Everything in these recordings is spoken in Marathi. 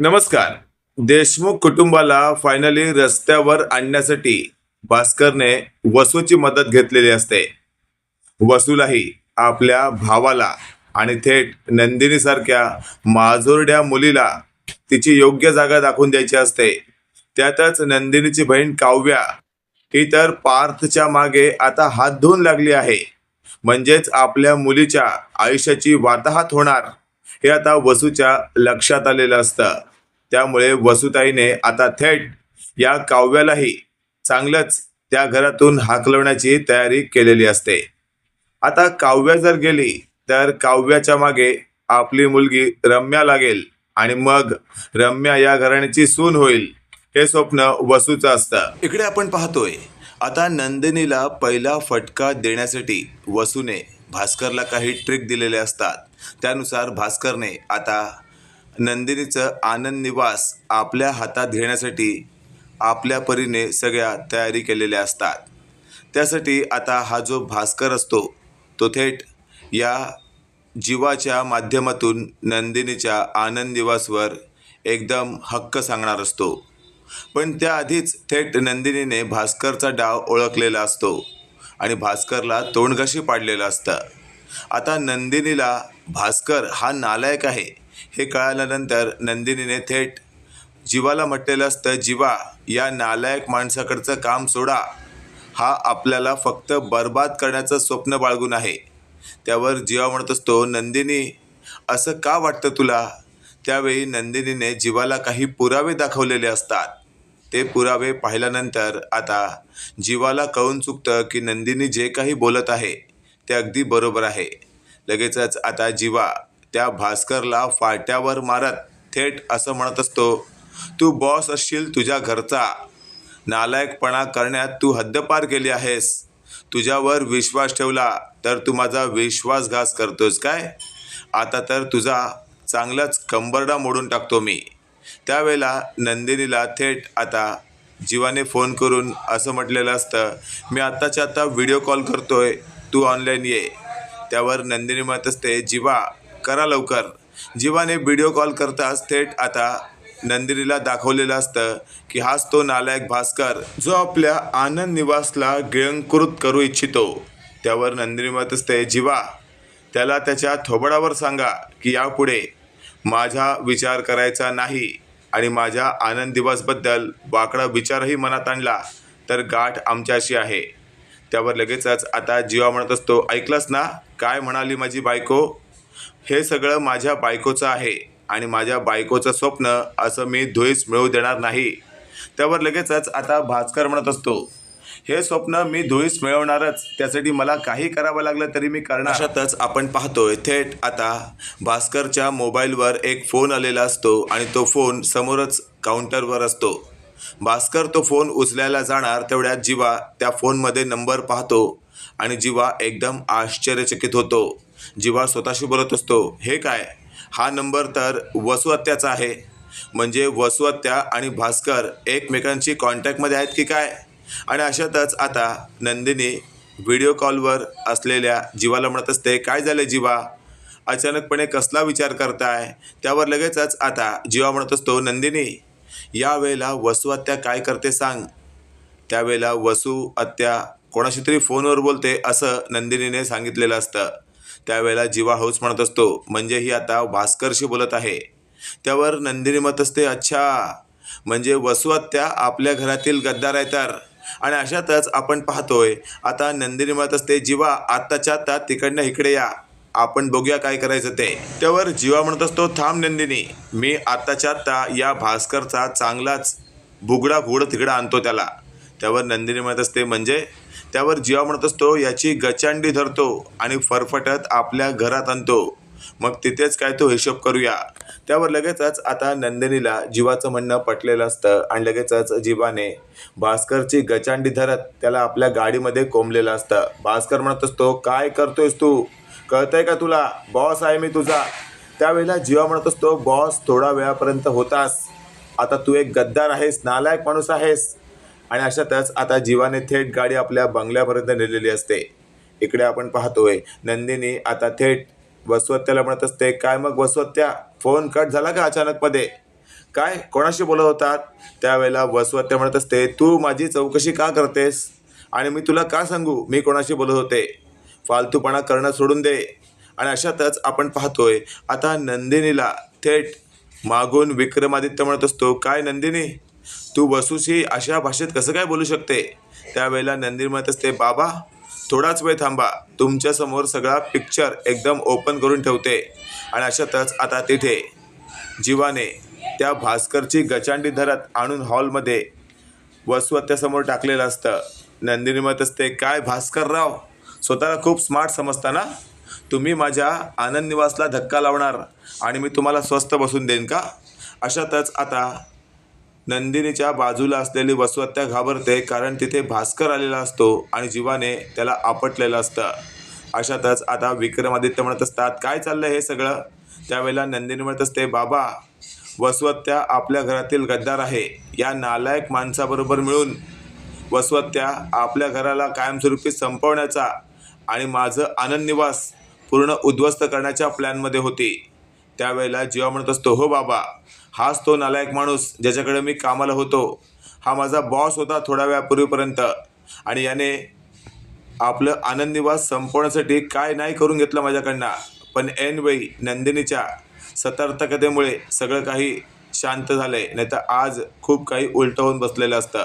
नमस्कार. देशमुख कुटुंबाला फायनली रस्त्यावर आणण्यासाठी भास्करने वसूची मदत घेतलेली असते. वसूलाही आपल्या भावाला आणि थेट नंदिनीसारख्या माजोरड्या मुलीला तिची योग्य जागा दाखवून द्यायची असते. त्यातच नंदिनीची बहीण काव्या ही तर पार्थच्या मागे आता हात धुवून लागली आहे. म्हणजेच आपल्या मुलीच्या आयुष्याची वाताहात होणार हे आता वसूच्या लक्षात आलेलं असतं. त्यामुळे वसुताईने आता थेट या काव्यालाही चांगलंच त्या घरातून हाकलवण्याची तयारी केलेली असते. आता काव्या जर गेली तर काव्याच्या मागे आपली मुलगी रम्या लागेल आणि मग रम्या या घराण्याची सून होईल हे स्वप्न वसूचं असतं. इकडे आपण पाहतोय आता नंदिनीला पहिला फटका देण्यासाठी वसूने भास्करला काही ट्रिक दिलेले असतात. त्यानुसार भास्करने आता नंदिनीचं आनंद निवास आपल्या हातात घेण्यासाठी आपल्या परीने सगळ्या तयारी केलेल्या असतात. त्यासाठी आता हा जो भास्कर असतो तो थेट या जीवाच्या माध्यमातून नंदिनीच्या आनंद निवासवर एकदम हक्क सांगणार असतो. पण त्याआधीच थेट नंदिनीने भास्करचा डाव ओळखलेला असतो आणि भास्करला तोंडघशी पाडलेलं असतं. आता नंदिनीला भास्कर हा नालायक आहे. हे कळाल्यानंतर नंदिनीने थेट जीवाला म्हटलेलं असतं जीवा या नालायक माणसाकडचं काम सोडा. हा आपल्याला फक्त बर्बाद करण्याचं स्वप्न बाळगून आहे. त्यावर जीवा म्हणत असतो नंदिनी असं का वाटतं तुला? त्यावेळी नंदिनीने जीवाला काही पुरावे दाखवलेले असतात. ते पुरावे पाहिल्यानंतर आता जीवाला कळून चुकतं की नंदिनी जे काही बोलत आहे ते अगदी बरोबर आहे. लगेचच आता जीवा त्या भास्करला फाट्यावर मारत थेट असं म्हणत असतो तू बॉस असशील तुझ्या घरचा. नालायकपणा करण्यात तू हद्दपार केली आहेस. तुझ्यावर विश्वास ठेवला तर तू माझा विश्वासघात करतोस काय? आता तर तुझा चांगलाच कंबरडा मोडून टाकतो मी. त्यावेळेला नंदिनीला थेट आता जीवाने फोन करून असं म्हटलेलं असतं मी आत्ताच्या आता व्हिडिओ कॉल करतोय तू ऑनलाईन ये. त्यावर नंदिनी म्हणत असते जीवा करा लवकर. जीवाने व्हिडिओ कॉल करताच थेट आता नंदिनीला दाखवलेलं असतं की हाच तो नालायक भास्कर जो आपल्या आनंद निवासला गिळंकृत करू इच्छितो. त्यावर नंदिनी म्हणत असते जीवा त्याला त्याच्या थोबडावर सांगा की यापुढे माझा विचार करायचा नाही आणि माझ्या आनंद दिवसबद्दल वाकडा विचारही मनात आणला तर गाठ आमच्याशी आहे. त्यावर लगेचच आता जीवा म्हणत असतो ऐकलंस ना? काय म्हणाली माझी बायको? हे सगळं माझ्या बायकोचं आहे आणि माझ्या बायकोचं स्वप्न असं मी धुळीस मिळवू देणार नाही. त्यावर लगेचच आता भास्कर म्हणत असतो हे स्वप्न मी धुळीस मिळवणारच त्यासाठी मला काही करावं लागलं तरी मी करणार. अशातच आपण पाहतोय थेट आता भास्करच्या मोबाईलवर एक फोन आलेला असतो आणि तो फोन समोरच काउंटरवर असतो. भास्कर तो फोन उचलायला जाणार तेवढ्यात जीवा त्या फोनमध्ये नंबर पाहतो आणि जीवा एकदम आश्चर्यचकित होतो. जीवा स्वतःशी बोलत असतो. हे काय? हा नंबर तर वसुहत्याचा आहे. म्हणजे वसुहत्या आणि भास्कर एकमेकांची कॉन्टॅक्टमध्ये आहेत की काय? आणि अशातच आता नंदिनी व्हिडिओ कॉलवर असलेल्या जीवाला म्हणत असते काय झालं जीवा? अचानकपणे कसला विचार करताय? त्यावर लगेचच आता जीवा म्हणत असतो नंदिनी यावेळेला वसु अत्या काय करते सांग. त्यावेळेला वसू अत्या कोणाशी तरी फोनवर बोलते असं नंदिनीने सांगितलेलं असतं. त्यावेळेला जीवा हौस म्हणत असतो म्हणजे ही आता भास्करशी बोलत आहे. त्यावर नंदिनी मत असते अच्छा म्हणजे वसुआत्या आपल्या घरातील गद्दार आहे तर? आणि अशातच आपण पाहतोय आता नंदिनी मत असते जीवा आत्ताच्या आत्ता तिकडनं इकडे या. आपण बघूया काय करायचं ते. त्यावर जीवा म्हणत असतो थांब नंदिनी मी आत्ताच्या आत्ता या भास्करचा चांगलाच बुगडा फुगडं तिकडं आणतो त्याला. त्यावर नंदिनी म्हणत असते म्हणजे त्यावर जीवा म्हणत असतो याची गचांडी धरतो आणि फरफटत आपल्या घरात आणतो. मग तिथेच काय तो हिशोब करूया? त्यावर लगेचच आता नंदिनीला जीवाचं म्हणणं पटलेलं असतं आणि लगेचच जीवाने भास्करची गचांडी धरत त्याला आपल्या गाडीमध्ये कोंबलेलं असतं. भास्कर म्हणत असतो काय करतोयस तू? कळतंय का तुला? बॉस आहे मी तुझा. त्यावेळेला जीवा म्हणत असतो बॉस थोडा वेळापर्यंत होतास. आता तू एक गद्दार आहेस नालायक माणूस आहेस. आणि अशातच आता जीवाने थेट गाडी आपल्या बंगल्यापर्यंत नेलेली असते. इकडे आपण पाहतोय नंदिनी आता थेट वसवत्याला म्हणत असते काय मग वसवत्या फोन कट झाला का अचानकमध्ये? काय कोणाशी बोलत होतात? त्यावेळेला वसवत्या म्हणत असते तू माझी चौकशी का करतेस? आणि मी तुला का सांगू मी कोणाशी बोलत होते? फालतूपणा करणं सोडून दे. आणि अशातच आपण पाहतोय आता नंदिनीला थेट मागून विक्रमादित्य म्हणत असतो काय नंदिनी तू वसूशी अशा भाषेत कसं काय बोलू शकते? त्यावेळेला नंदिनी म्हणत असते बाबा थोडाच वेळ थांबा. तुमच्यासमोर सगळा पिक्चर एकदम ओपन करून ठेवते. आणि अशातच आता तिथे जीवाने त्या भास्करची गचांडी धरत आणून हॉलमध्ये वसुहत्यासमोर टाकलेलं असतं. नंदिनी म्हणत असते काय भास्करराव? स्वतःला खूप स्मार्ट समजता ना? तुम्ही माझ्या आनंद निवासला धक्का लावणार आणि मी तुम्हाला स्वस्त बसून देईन का? अशातच आता नंदिनीच्या बाजूला असलेली वसुहत्या घाबरते कारण तिथे भास्कर आलेला असतो आणि जीवाने त्याला आपटलेलं असतं. अशातच आता विक्रमादित्य म्हणत असतात काय चाललंय हे सगळं? त्यावेळेला नंदिनी म्हणत असते बाबा वसवत्या आपल्या घरातील गद्दार आहे. या नालायक माणसाबरोबर मिळून वसवत्या आपल्या घराला कायमस्वरूपी संपवण्याचा आणि माझं आनंद निवास पूर्ण उद्ध्वस्त करण्याच्या प्लॅनमध्ये होती. त्यावेळेला जीवा म्हणत असतो हो बाबा हाच तो नालायक माणूस ज्याच्याकडे मी कामाला होतो. हा माझा बॉस होता थोड्या वेळापूर्वीपर्यंत आणि याने आपलं आनंद निवास संपवण्यासाठी काय नाही करून घेतलं माझ्याकडनं. पण ऐनवेळी नंदिनीच्या सतर्कतेमुळे सगळं काही शांत झालंय. नाही तर आज खूप काही उलटं होऊन बसलेलं असतं.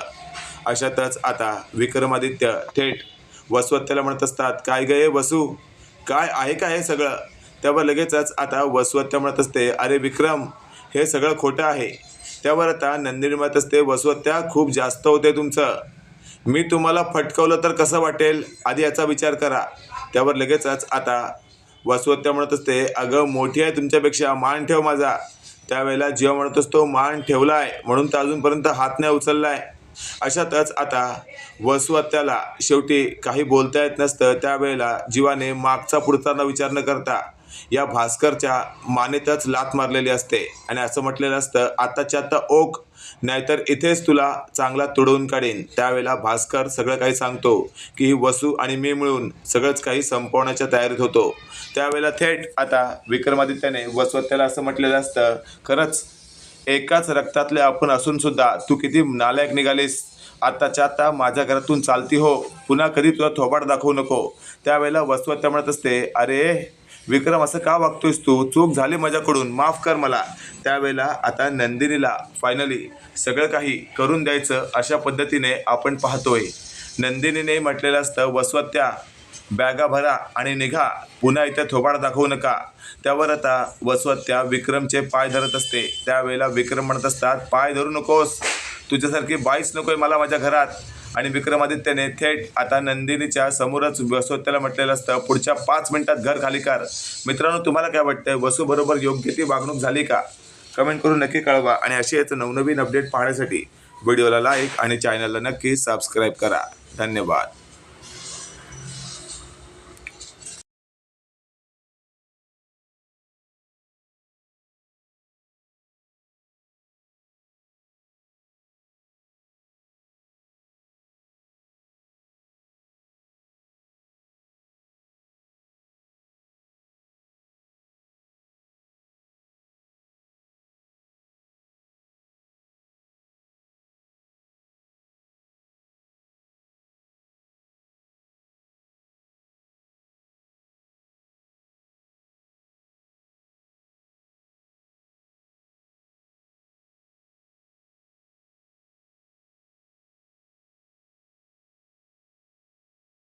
अशातच आता विक्रमादित्य थेट वसवत्याला म्हणत असतात काय गये वसू? काय आहे काय हे सगळं? त्यावर लगेचच आता वसवत्या म्हणत असते अरे विक्रम हे सगळं खोटं आहे. त्यावर आता नंदिनीमात असते वसवत्या खूप जास्त होते तुमचं. मी तुम्हाला फटकवलं तर कसं वाटेल? आधी याचा विचार करा. त्यावर लगेचच आता वसवत्या म्हणत असते अगं मोठी आहे तुमच्यापेक्षा मान ठेव माझा. त्यावेळेला जीवा म्हणत असतो मान ठेवला आहे म्हणून तर अजूनपर्यंत हात नाही उचलला आहे अशातच आता वसुहत्याला शेवटी काही बोलता येत नसतं. त्यावेळेला जीवाने मागचा पुढचा न विचार न करता या भास्करच्या मानेतच लात मारलेली असते. आणि असं म्हटलेलं असतं आत्ताच्या आत्ता ओक नाहीतर इथेच तुला चांगला तुडवून काढेन. त्यावेळेला भास्कर सगळं काही सांगतो की ही वसू आणि मी मिळून सगळंच काही संपवण्याच्या तयारीत होतो. त्यावेळेला थेट आता विक्रमादित्याने वसवत्याला असं म्हटलेलं असतं खरंच एकाच रक्तातले आपण असूनसुद्धा तू किती नालायक निघालीस. आत्ताच्या आता माझ्या घरातून चालती हो. पुन्हा कधी तुला थोबाड दाखवू नको. त्यावेळेला वसवत्या म्हणत असते अरे विक्रम असं का वागतोयस तू? चूक झाली माझ्याकडून. माफ कर मला. त्यावेळेला आता नंदिनीला फायनली सगळं काही करून द्यायचं अशा पद्धतीने आपण पाहतोय. नंदिनीने म्हटलेलं असतं वसवत्या बॅगा भरा आणि निघा. पुन्हा इथे थोबाड दाखवू नका. त्यावर आता वसवत्या विक्रमचे पाय धरत असते. त्यावेळेला विक्रम म्हणत असतात पाय धरू नकोस. तुझ्यासारखी बाईच नकोय मला माझ्या घरात. आणि विक्रमादित्याने थेट आता नंदिनीच्या समोरच वसुहत्याला म्हटलेलं असतं पुढच्या पाच मिनिटात घर खाली कर. मित्रांनो तुम्हाला काय वाटतं वसूबरोबर योग्य ती वागणूक झाली का? कमेंट करून नक्की कळवा आणि असेच नवनवीन अपडेट पाहण्यासाठी व्हिडिओला लाईक आणि चॅनलला नक्की सबस्क्राईब करा. धन्यवाद.